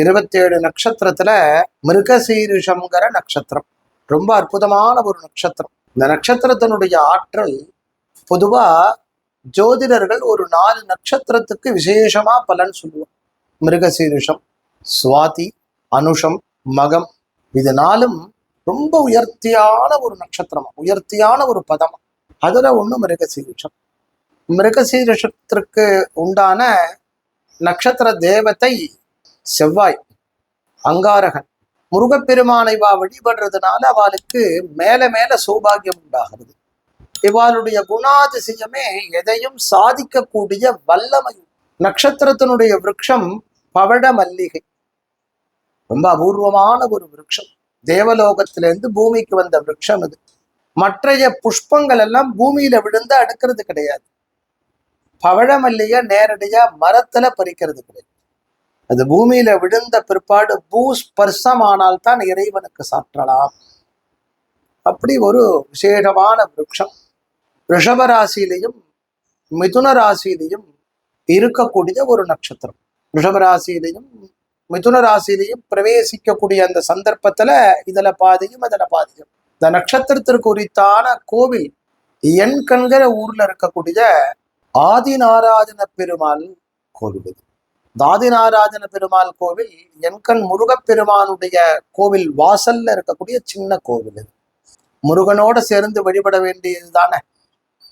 இருபத்தேழு நட்சத்திரத்துல மிருகசீருஷங்கிற நட்சத்திரம். ரொம்ப அற்புதமான ஒரு நட்சத்திரம். இந்த நட்சத்திரத்தினுடைய ஆற்றல் பொதுவா ஜோதிடர்கள் ஒரு நாலு நட்சத்திரத்துக்கு விசேஷமா பலன் சொல்லுவோம் மிருகசீரிஷம் சுவாதி அனுஷம் மகம் இது நாளும் ரொம்ப உயர்த்தியான ஒரு நட்சத்திரம் உயர்த்தியான ஒரு பதமா. அதுல ஒண்ணு மிருகசீரிஷம். மிருகசீரிஷத்திற்கு உண்டான நட்சத்திர தேவத்தை செவ்வாய் அங்காரகன் முருகப்பெருமானை வா வழிபடுறதுனால அவளுக்கு மேல மேல சௌபாகியம் உண்டாகிறது. இவாளுடைய குணாதிசயமே எதையும் சாதிக்கக்கூடிய வல்லமை. நட்சத்திரத்தினுடைய விரக்ஷம் பவழ மல்லிகை. ரொம்ப அபூர்வமான ஒரு விரக்ஷம். தேவலோகத்திலிருந்து பூமிக்கு வந்த விரக்ஷம் இது மற்றைய புஷ்பங்கள் எல்லாம் பூமியில விழுந்து அடுக்கிறது கிடையாது. பவழமல்லிய நேரடியா மரத்துல பறிக்கிறது கிடையாது. அது பூமியில விழுந்த பிற்பாடு பூ ஸ்பர்சமானால் தான் இறைவனுக்கு சாற்றலாம். அப்படி ஒரு விசேஷமான விருட்சம் ரிஷப ராசியிலையும் மிதுன ராசியிலையும் இருக்கக்கூடிய ஒரு நட்சத்திரம். ரிஷப ராசியிலையும் மிதுன ராசியிலையும் பிரவேசிக்கக்கூடிய அந்த சந்தர்ப்பத்துல இதுல பாதியும் அதில் பாதியும். இந்த நட்சத்திரத்திற்கு உரித்தான கோவில் என் கண்கிற ஊர்ல இருக்கக்கூடிய ஆதிநாராயண பெருமாள் கோவில் இது. தாதிநாராஜன பெருமாள் கோவில் என்கண் முருகப்பெருமானுடைய கோவில் வாசல்ல இருக்கக்கூடிய சின்ன கோவில் இது. முருகனோட சேர்ந்து வழிபட வேண்டியது தானே?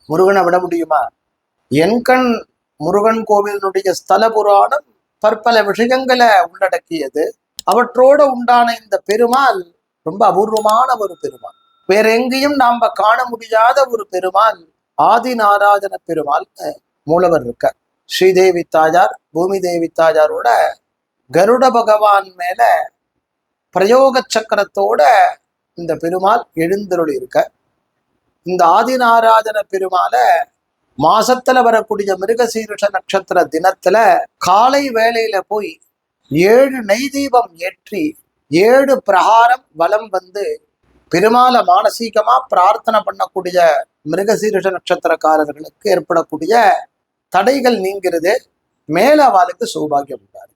முருகனை விட முடியுமா? என்கண் முருகன் கோவிலினுடைய ஸ்தல புராணம் பற்பல விஷயங்களை உள்ளடக்கியது. அவற்றோட உண்டான இந்த பெருமாள் ரொம்ப அபூர்வமான ஒரு பெருமாள். வேற எங்கேயும் நாம காண முடியாத ஒரு பெருமாள் ஆதி நாராஜன பெருமாள் மூலவர் இருக்கார். ஸ்ரீதேவி தாஜார் பூமி தேவி தாஜாரோட கருட பகவான் மேல பிரயோக சக்கரத்தோட இந்த பெருமாள் எழுந்தருளி இருக்க இந்த ஆதிநாராஜன பெருமாளை மாசத்துல வரக்கூடிய மிருகசீருஷ நட்சத்திர தினத்துல காலை வேளையில போய் ஏழு நெய் தீபம் ஏற்றி ஏழு பிரகாரம் வலம் வந்து பெருமாளை மானசீகமா பிரார்த்தனை பண்ணக்கூடிய மிருகசீருஷ நட்சத்திரக்காரர்களுக்கு ஏற்படக்கூடிய தடைகள் நீங்கிறது மேல அவளுக்கு சௌபாகியம் உண்டாது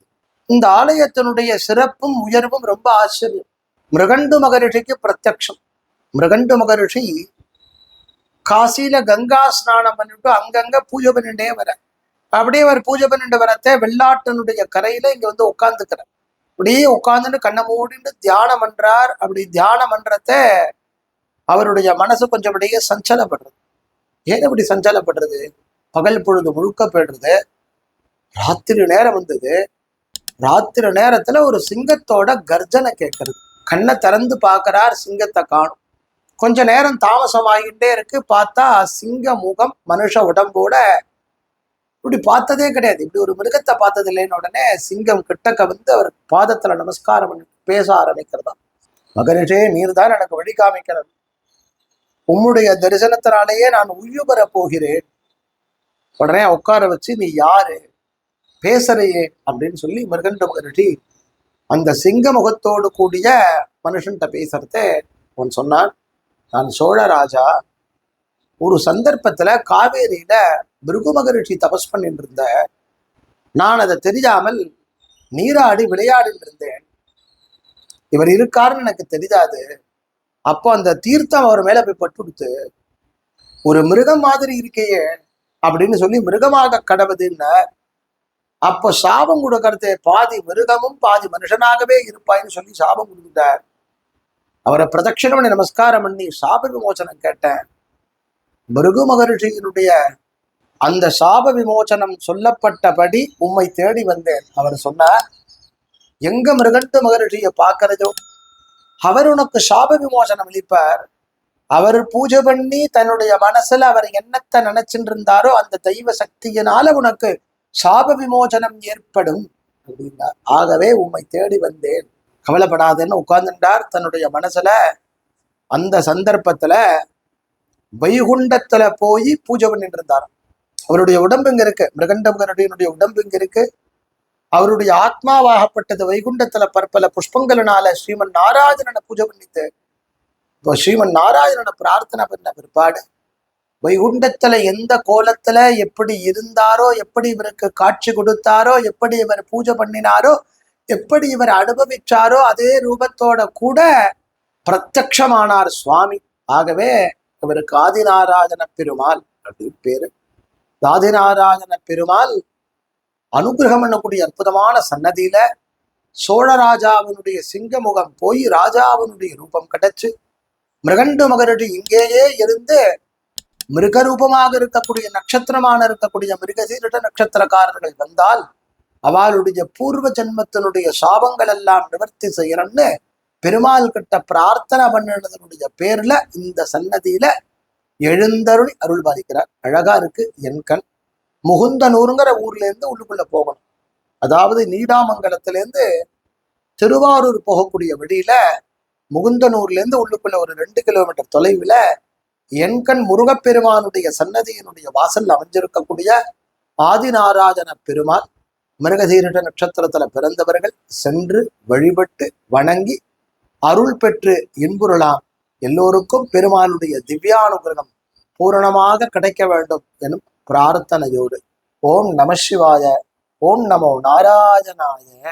இந்த ஆலயத்தினுடைய சிறப்பும் உயர்வும் ரொம்ப ஆச்சரியம். மிருகண்டு மகரிஷிக்கு பிரத்யக்ஷம். மிருகண்டு மகரிஷி காசியில கங்கா ஸ்நானம் பண்ணிட்டு அங்கங்க பூஜை பண்ணிட்டே வர. அப்படியே அவர் பூஜை பண்ணிட்டு வரத்த வெள்ளாட்டனுடைய கரையில இங்க வந்து உட்காந்துக்கிறார் அப்படியே உட்காந்துட்டு கண்ணை மூடிட்டு தியானம் பண்றார். அப்படி தியானம் பண்றத அவருடைய மனசு கொஞ்சம் அப்படியே சஞ்சலப்படுறது ஏன் அப்படி சஞ்சலப்படுறது? பகல் பொழுது முழுக்க போயிடுறது. ராத்திரி நேரம் வந்தது. ராத்திரி நேரத்துல ஒரு சிங்கத்தோட கர்ஜனை கேட்கறது. கண்ணை திறந்து பார்க்கறார் சிங்கத்தை காணும். கொஞ்ச நேரம் தாமசமாகிட்டே இருக்கு. பார்த்தா சிங்க முகம் மனுஷ உடம்போட இப்படி பார்த்ததே கிடையாது. இப்படி ஒரு மிருகத்தை பார்த்தது இல்லைன்னு உடனே சிங்கம் கிட்டக்க வந்து அவர் பாதத்துல நமஸ்காரம் பண்ணி பேச ஆரம்பிக்கிறதா. மகரிஷே நீர் தான் எனக்கு வழி காமிக்கிறது. உம்முடைய தரிசனத்தினாலேயே நான் உயிர் பெற போகிறேன். உடனே உட்கார வச்சு நீ யாரு? பேசுறையே அப்படின்னு சொல்லி மிருகண்ட முகர்ஜி அந்த சிங்க முகத்தோடு கூடிய மனுஷன்கிட்ட பேசுறத அவன் சொன்னான். நான் சோழ ராஜா. ஒரு சந்தர்ப்பத்துல காவேரியில மிருகு மகரிஷி தபஸ் பண்ணிட்டு இருந்த நான் அதை தெரியாமல் நீராடி விளையாடிட்டு இருந்தேன் இவர் இருக்காருன்னு எனக்கு தெரியாது. அப்போ அந்த தீர்த்தம் அவர் மேல போய் பட்டுடுத்து. ஒரு மிருகம் மாதிரி இருக்கையே. அப்படின்னு சொல்லி மிருகமாக கடவுதுன்னு அப்போ சாபம் கொடுக்கறதே பாதி மிருகமும் பாதி மனுஷனாகவே இருப்பாய்ன்னு சொல்லி சாபம் கொடுத்தார் அவரை பிரதட்சிணம் பண்ணி நமஸ்காரம் பண்ணி சாப விமோசனம் கேட்டேன். மிருகு மகரிஷியினுடைய அந்த சாப விமோசனம் சொல்லப்பட்டபடி உம்மை தேடி வந்தேன். அவர் சொன்னார் எங்க மிருகண்டு மகரிஷியை பார்க்கறதோ அவர் உனக்கு சாப விமோசனம் அளிப்பார். அவர் பூஜை பண்ணி தன்னுடைய மனசுல அவர் என்னத்தை நினைச்சுட்டு இருந்தாரோ அந்த தெய்வ சக்தியினால உனக்கு சாப விமோசனம் ஏற்படும் அப்படின்னார். ஆகவே உம்மை தேடி வந்தேன். கவலைப்படாதேன்னு உட்கார்ந்துட்டார். தன்னுடைய மனசுல அந்த சந்தர்ப்பத்துல வைகுண்டத்துல போய் பூஜை பண்ணிட்டு இருந்தார் அவருடைய உடம்பு இங்க இருக்கு. மிருகண்டமுகனுடைய உடம்பு இங்க இருக்கு. அவருடைய ஆத்மாவாகப்பட்டது வைகுண்டத்துல பற்பல புஷ்பங்களினால ஸ்ரீமன் நாராஜனனை பூஜை பண்ணித்து இப்போ ஸ்ரீமன் நாராயணனோட பிரார்த்தனை பண்ண பிற்பாடு வைகுண்டத்துல எந்த கோலத்துல எப்படி இருந்தாரோ எப்படி இவருக்கு காட்சி கொடுத்தாரோ எப்படி இவர் பூஜை பண்ணினாரோ எப்படி இவர் அனுபவிச்சாரோ அதே ரூபத்தோட கூட பிரத்யமானார் சுவாமி. ஆகவே இவருக்கு ஆதிநாராயண பெருமாள் அப்படின்னு பேரு. ஆதிநாராயண பெருமாள் அனுகிரகம் பண்ணக்கூடிய அற்புதமான சன்னதியில சோழராஜாவினுடைய சிங்கமுகம் போய் ராஜாவினுடைய ரூபம் கிடைச்சு மிருகண்டு மகரடி இங்கேயே இருந்து மிருகரூபமாக இருக்கக்கூடிய நட்சத்திரமான இருக்கக்கூடிய மிருகசீரிட நட்சத்திரக்காரர்கள் வந்தால் அவளுடைய பூர்வ ஜென்மத்தினுடைய சாபங்கள் எல்லாம் நிவர்த்தி செய்யறன்னு பெருமாள் கிட்ட பிரார்த்தனை பண்ணினதனுடைய பேர்ல இந்த சன்னதியில எழுந்தருளி அருள் பாதிக்கிறார் அழகா இருக்கு என் கண். முகுந்தனூருங்கிற ஊர்ல இருந்து உள்ளுக்குள்ள போகணும். அதாவது நீடாமங்கலத்திலேருந்து திருவாரூர் போகக்கூடிய வழியில முகுந்தனூர்ல இருந்து உள்ளுக்குள்ள ஒரு ரெண்டு கிலோமீட்டர் தொலைவில் எண்கண் முருகப்பெருமானுடைய சன்னதியினுடைய வாசல் அமைஞ்சிருக்கக்கூடிய ஆதிநாராயண பெருமாள் மிருகசீரிட நட்சத்திரத்துல பிறந்தவர்கள் சென்று வழிபட்டு வணங்கி அருள் பெற்று இன்புறலாம். எல்லோருக்கும் பெருமானுடைய திவ்யானுகிரகம் பூரணமாக கிடைக்க வேண்டும் எனும் பிரார்த்தனையோடு. ஓம் நம சிவாய ஓம் நமோ நாராயணாய.